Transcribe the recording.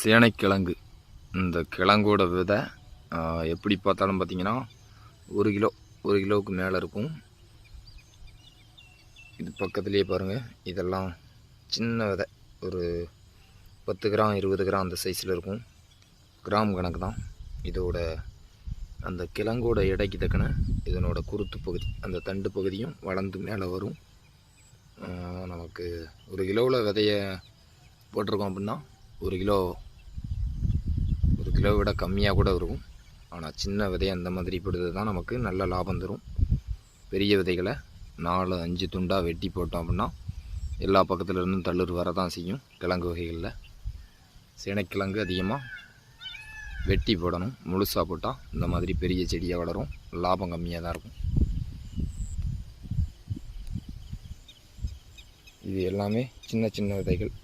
சேனைக்கிழங்கு. இந்த கிழங்கோட விதை எப்படி பார்த்தாலும் பார்த்தீங்கன்னா ஒரு கிலோ ஒரு கிலோவுக்கு மேலே இருக்கும். இது பக்கத்துலேயே பாருங்கள் இதெல்லாம் சின்ன விதை. ஒரு பத்து கிராம் இருபது கிராம் அந்த சைஸில் இருக்கும். கிராம் கணக்கு தான். இதோட அந்த கிழங்கோட எடைக்கு தக்கன இதனோட குருத்து பகுதி. அந்த தண்டு பகுதியும் வளர்ந்து மேலே வரும். நமக்கு ஒரு கிலோவில் விதையை போட்டிருக்கோம் அப்படின்னா ஒரு கிலோ கிலோ விட கம்மியாக கூட இருக்கும் ஆனால் சின்ன விதை அந்த மாதிரி போடுறது தான் நமக்கு நல்ல லாபம் தரும். பெரிய விதைகளை நாலு அஞ்சு துண்டாக வெட்டி போட்டோம் அப்படின்னா எல்லா பக்கத்துலேருந்தும் தள்ளுர் வர தான் செய்யும். கிழங்கு வகைகளில் சேனைக்கிழங்கு அதிகமாக வெட்டி போடணும். முழுசாக போட்டால் இந்த மாதிரி பெரிய செடியாக வளரும். லாபம் கம்மியாக தான் இருக்கும். இது எல்லாமே சின்ன சின்ன விதைகள்.